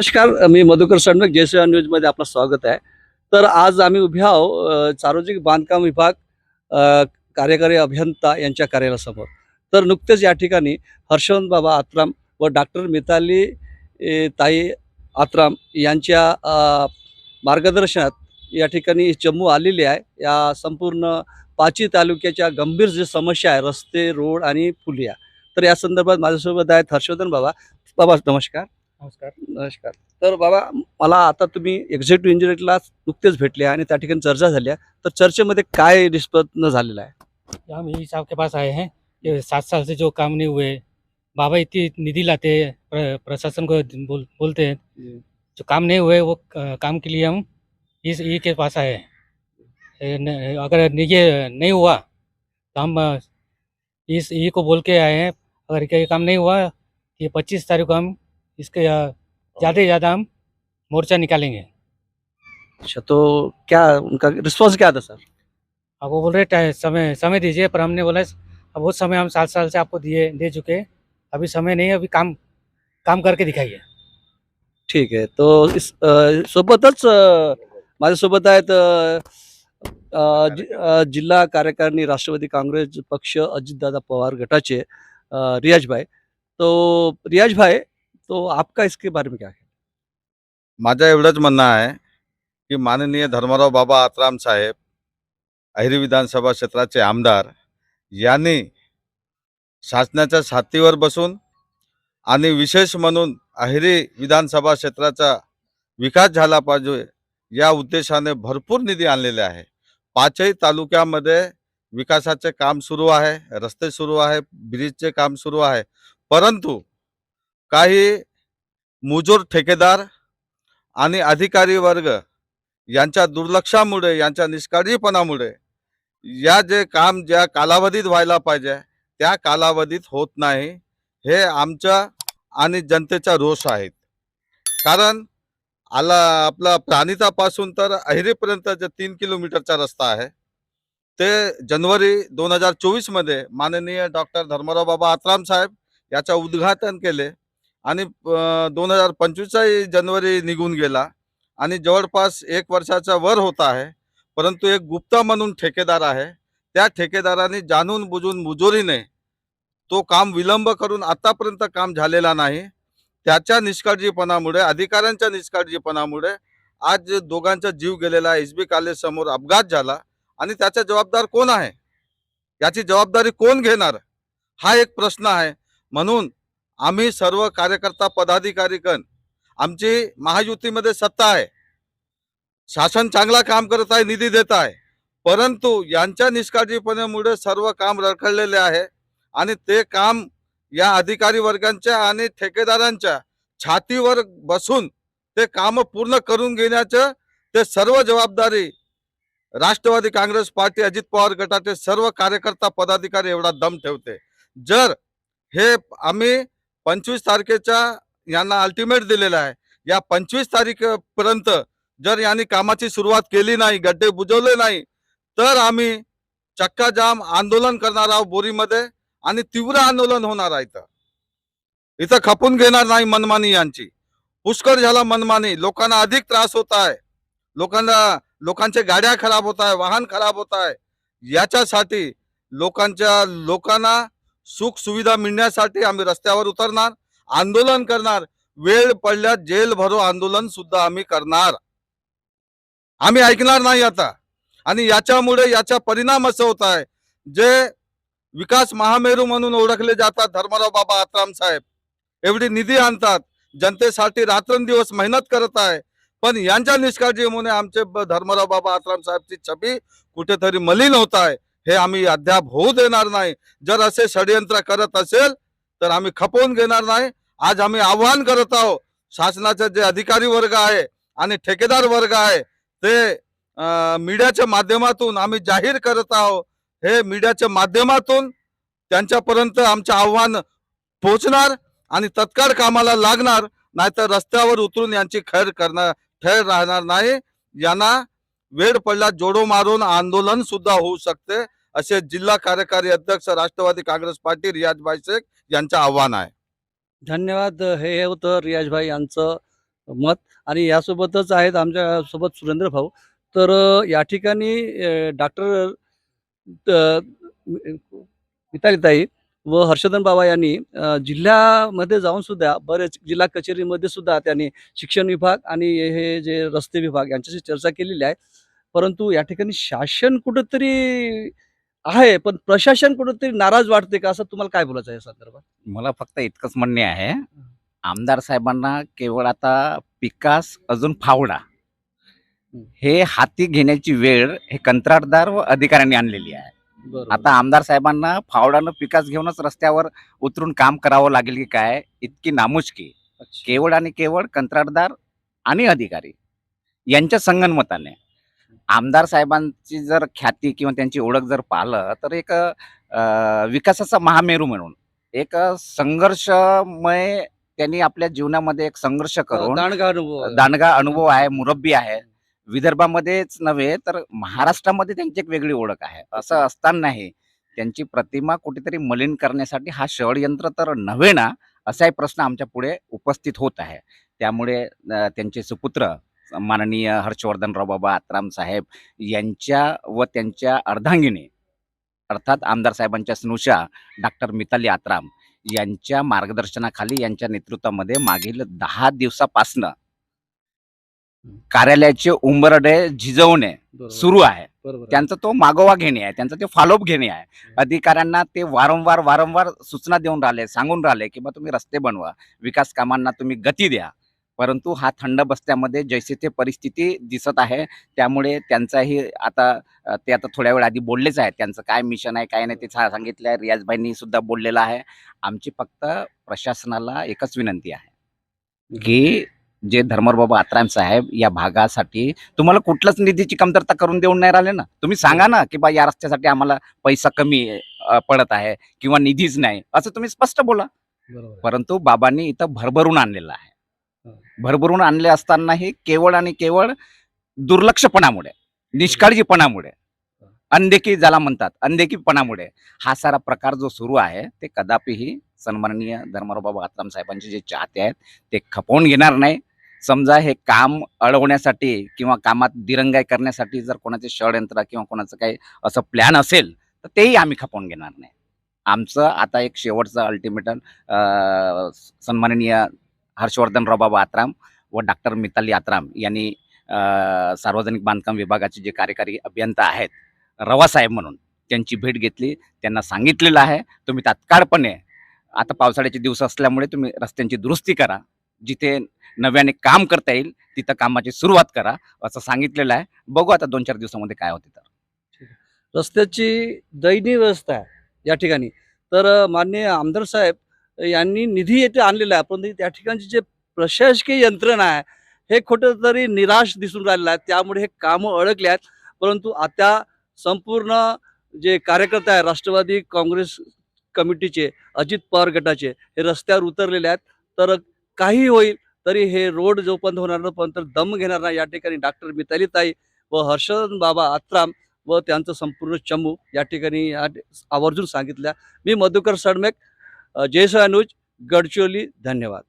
नमस्कार मी मधुकर सडनक जयसेवा न्यूजमध्ये आपलं स्वागत आहे. तर आज आम्ही उभे आहो सार्वजनिक बांधकाम विभाग कार्यकारी अभियंता यांच्या कार्यालयासमोर. तर नुकतेच या ठिकाणी हर्षवंत बाबा आत्राम व डॉक्टर मिताली ताई आत्राम यांच्या मार्गदर्शनात या ठिकाणी जम्मू आलेली आहे. या संपूर्ण पाची तालुक्याच्या गंभीर जे समस्या आहे रस्ते रोड आणि पुलिया. तर या संदर्भात माझ्यासोबत आहेत हर्षवर्धन बाबा. बाबा नमस्कार. नमस्कार. नमस्कार. तर बाबा मला आता तुम्ही एक्झिक्युटिव्ह इंजिनियरला नुकतेच भेटले आणि त्या ठिकाणी चर्चा झाल्या तर चर्चेमध्ये काय निष्पन्न झालेलं आहे? हम यही साहब के पास आए हैं सात साल से जो काम नहीं हुए बाबा इतनी निधि लाते हैं, प्र, प्रशासन को बोल, बोलते हैं। जो। काम नहीं हुए वो अ, काम के लिए हम इस ई के पास आए हैं। ए, न- अगर ये नहीं हुआ तो हम अ, इस ई को बोल के आए हैं। अगर ये काम नहीं हुआ ये पच्चीस तारीख को हम इसके ज़्यादा से ज़्यादा हम मोर्चा निकालेंगे। अच्छा तो क्या उनका रिस्पॉन्स क्या था सर? अब वो बोल रहे "टा- समय समय दीजिए। पर हमने बोला अब वो समय हम सात साल से आपको दिए दे चुके हैं। अभी समय नहीं है अभी काम काम करके दिखाइए। ठीक आहे तो इस अ, सोबतच अ, माझ्यासोबत आहेत अ, अ, जि- अ, जिल्हा कार्यकारिणी राष्ट्रवादी काँग्रेस पक्ष अजितदादा पवार गटाचे अ, रियाज भाई तो रियाज भाई तो आपका इसके बारे में क्या है? माझं एवढंच म्हणणं आहे की माननीय धर्मराव बाबा आत्राम साहेब अहिरी विधानसभा क्षेत्राचे आमदार यांनी शासनाच्या छातीवर बसून आणि विशेष म्हणून अहिरी विधानसभा क्षेत्राचा विकास झाला पाहिजे या उद्देशाने भरपूर निधी आणलेले आहे. पाचही तालुक्यामध्ये विकासाचे काम सुरू आहे रस्ते सुरू आहे ब्रिजचे काम सुरू आहे परंतु काही मुजोर ठेकेदार आणि अधिकारी वर्ग यांच्या दुर्लक्षामुळे यांच्या निष्काळजीपणामुळे या जे काम ज्या कालावधीत व्हायला पाहिजे त्या कालावधीत होत नाही हे आमच्या आणि जनतेचा रोष आहेत. कारण आला आपला प्राणितापासून तर अहिरीपर्यंत जे तीन किलोमीटरचा रस्ता आहे ते जनवरी दोन हजार चोवीसमध्ये माननीय डॉक्टर धर्मराव बाबा आत्राम साहेब याचं उद्घाटन केले. आणि दोन हजार पंचवीसचाही जानेवारी निघून गेला आणि जवळपास एक वर्षाचा वर होत आहे. परंतु एक गुप्ता म्हणून ठेकेदार आहे. त्या ठेकेदाराने जाणून बुजून मुजोरीने तो काम विलंब करून आतापर्यंत काम झालेला नाही. त्याच्या निष्काळजीपणामुळे अधिकाऱ्यांच्या निष्काळजीपणामुळे आज दोघांचा जीव गेलेला एस बी कॉलेजसमोर अपघात झाला आणि त्याचा जबाबदार कोण आहे? याची जबाबदारी कोण घेणार? हा एक प्रश्न आहे. म्हणून आम्ही सर्व कार्यकर्ता पदाधिकारी गण आमची महायुतीमध्ये सत्ता आहे. शासन चांगला काम करत आहे निधी देत आहे. परंतु यांच्या निष्काळजीपणामुळे सर्व काम रखडलेले आहे आणि ते काम या अधिकारी वर्गांच्या आणि ठेकेदारांच्या छातीवर बसून ते काम पूर्ण करून घेण्याचं ते सर्व जबाबदारी राष्ट्रवादी काँग्रेस पार्टी अजित पवार गटाचे सर्व कार्यकर्ता पदाधिकारी एवढा दम ठेवते. जर हे आम्ही पंचवीस तारखेच्या यांना अल्टिमेट दिलेला आहे. या पंचवीस तारीखपर्यंत जर यांनी कामाची सुरुवात केली नाही गड्डे बुजवले नाही तर आम्ही चक्का जाम आंदोलन करणार आहोत बोरीमध्ये आणि तीव्र आंदोलन होणार आहे इथं. इथं खपून घेणार नाही मनमानी यांची. पुष्कळ झाला मनमानी. लोकांना अधिक त्रास होत आहे. लोकांना लोकांच्या गाड्या खराब होत आहे वाहन खराब होत आहे. याच्यासाठी लोकांच्या लोकांना सुख सुविधा मिळण्यासाठी आम्ही रस्त्यावर उतरणार आंदोलन करणार. वेळ पडल्यास जेल भरो आंदोलन सुद्धा आम्ही करणार. आम्ही ऐकणार नाही आता. आणि याच्यामुळे याचा परिणाम असं होत आहे. जे विकास महामेरू म्हणून ओळखले जातात धर्मराव बाबा आत्राम साहेब. एवढी निधी आणतात. जनतेसाठी रात्रंदिवस मेहनत करत आहे. पण यांच्या निष्काळजीमुळे आमचे धर्मराव बाबा आत्राम साहेबची छबी कुठेतरी मलिन होत आहे. हे आम्ही अद्याप होऊ देणार नाही. जर असे षडयंत्र करत असेल तर आम्ही खपवून घेणार नाही. आज आम्ही आव्हान करत आहोत. शासनाचे जे अधिकारी वर्ग आहे आणि ठेकेदार वर्ग आहे ते मीडियाच्या माध्यमातून आम्ही जाहीर करत आहोत. हे मीडियाच्या माध्यमातून त्यांच्यापर्यंत आमचं आव्हान पोहोचणार आणि तत्काळ कामाला लागणार नाहीतर रस्त्यावर उतरून यांची खैर करणार ठैर राहणार नाही. यांना वेळ पडला जोडो मारून आंदोलन सुद्धा होऊ शकते असे जिल्हा कार्यकारी अध्यक्ष राष्ट्रवादी काँग्रेस पार्टी रियाजभाई शेख यांचं आव्हान आहे. धन्यवाद. हे होतं रियाजभाई यांचं मत. आणि यासोबतच आहेत आमच्यासोबत सुरेंद्र भाऊ. तर या ठिकाणी डॉक्टर मितालीताई व हर्षवर्धन बाबा यांनी जिल्ह्यामध्ये जाऊन सुद्धा बरेच जिल्हा कचेरीमध्ये सुद्धा त्यांनी शिक्षण विभाग आणि हे जे रस्ते विभाग यांच्याशी चर्चा केलेली आहे परंतु या ठिकाणी शासन कुठंतरी आहे पण प्रशासन कुठंतरी नाराज वाटते का असं तुम्हाला काय बोलायचं आहे या संदर्भात मला फक्त इतकंच म्हणणे आहे आमदार साहेबांना केवळ आता पिकास अजून फावडा हं. हाती घेण्याची वेळ हे कंत्राटदार व अधिकाऱ्यांनी आणलेली आहे. आता आमदार साहेबांना फावडानं पिकास घेऊनच रस्त्यावर उतरून काम करावं लागेल की काय इतकी नामुष्की. केवळ आणि केवळ कंत्राटदार आणि अधिकारी यांच्या संगनमताने आमदार साहेबांची जर ख्याती किंवा त्यांची ओळख जर पाहिलं तर एक विकासाचा महामेरू म्हणून एक संघर्षमय त्यांनी आपल्या जीवनामध्ये एक संघर्ष करून दांडगा अनुभव. दांडगा अनुभव आहे मुरब्बी आहे विदर्भामध्येच नव्हे तर महाराष्ट्रामध्ये त्यांची एक वेगळी ओळख आहे. असं असतानाही त्यांची प्रतिमा कुठेतरी मलिन करण्यासाठी हा षडयंत्र तर नव्हे ना असाही प्रश्न आमच्या पुढे उपस्थित होत आहे. त्यामुळे त्यांचे सुपुत्र माननीय हर्षवर्धनराव बाबा आत्राम साहेब यांच्या व त्यांच्या अर्धांगिनी अर्थात आमदार साहेबांच्या स्नुषा डॉक्टर मिताली आत्राम यांच्या मार्गदर्शनाखाली यांच्या नेतृत्वामध्ये मागील दहा दिवसापासनं कार्यालयाचे उंबरडे झिजवणे. सुरू आहे. त्यांचा तो मागोवा घेणे आहे त्यांचा ते फॉलोअप घेणे आहे. अधिकाऱ्यांना ते वारंवार वारंवार सूचना देऊन राहिले सांगून राहिले की बा तुम्ही रस्ते बनवा विकास कामांना तुम्ही गती द्या. परंतु हा थंड बस्त्यामध्ये जैसे ते परिस्थिती दिसत आहे त्यामुळे त्यांचाही आता ते आता थोड्या वेळ आधी बोललेच आहेत. त्यांचं काय मिशन आहे काय नाही ते सांगितलं आहे. रियाजभाईंनी सुद्धा बोललेलं आहे. आमची फक्त प्रशासनाला एकच विनंती आहे की जे धर्मबाबा आत्राम साहेब या भागासाठी तुम्हाला कुठल्याच निधीची कमतरता करून देऊन नाही राहिले ना? तुम्ही सांगा ना की बा या रस्त्यासाठी आम्हाला पैसा कमी पडत आहे किंवा निधीच नाही असं तुम्ही स्पष्ट बोला. परंतु बाबांनी इथं भरभरून आणलेलं आहे. भरभरून आणले असतानाही केवळ आणि केवळ दुर्लक्षपणामुळे निष्काळजीपणामुळे अंधेकी ज्याला म्हणतात अंधेकीपणामुळे हा सारा प्रकार जो सुरू आहे ते कदापिही सन्माननीय धर्मराव बाबा आत्राम साहेबांचे जे चाहते आहेत ते खपवून घेणार नाही. समजा हे काम अडवण्यासाठी किंवा कामात दिरंगाई करण्यासाठी जर कोणाचे षडयंत्र किंवा कोणाचं काही असं प्लॅन असेल तर तेही आम्ही खपवून घेणार नाही. आमचं आता एक शेवटचं अल्टिमेटम सन्माननीय हर्षवर्धनराव बाबा आत्राम व डॉक्टर मिताली आत्राम यांनी सार्वजनिक बांधकाम विभागाचे जे कार्यकारी अभियंता आहेत रवासाहेब म्हणून त्यांची भेट घेतली त्यांना सांगितलेलं आहे तुम्ही तात्काळपणे आता पावसाळ्याचे दिवस असल्यामुळे तुम्ही रस्त्यांची दुरुस्ती करा जिथे नव्याने काम करता येईल तिथं कामाची सुरुवात करा असं सांगितलेलं आहे. बघू आता दोन चार दिवसामध्ये काय होते तर. रस्त्याची दयनीय व्यवस्था आहे या ठिकाणी. तर माननीय आमदार साहेब यांनी निधी येथे आणलेला आहे. परंतु त्या ठिकाणची जे प्रशासकीय यंत्रणा आहे हे कुठेतरी निराश दिसून राहिलेलं आहे. त्यामुळे हे कामं अडकले आहेत. परंतु आता संपूर्ण जे कार्यकर्ते आहे राष्ट्रवादी काँग्रेस कमिटीचे अजित पवार गटाचे हे रस्त्यावर उतरलेले आहेत. तर काही होईल तरी हे रोड जोपर्यंत होणार नाही पण दम घेणार नाही. या ठिकाणी डॉक्टर मितालीताई व हर्षदन बाबा आत्राम व त्यांचं संपूर्ण चमू या ठिकाणी या आवर्जून सांगितल्या. मी मधुकर सडमेक जयसो गडचिरोली धन्यवाद.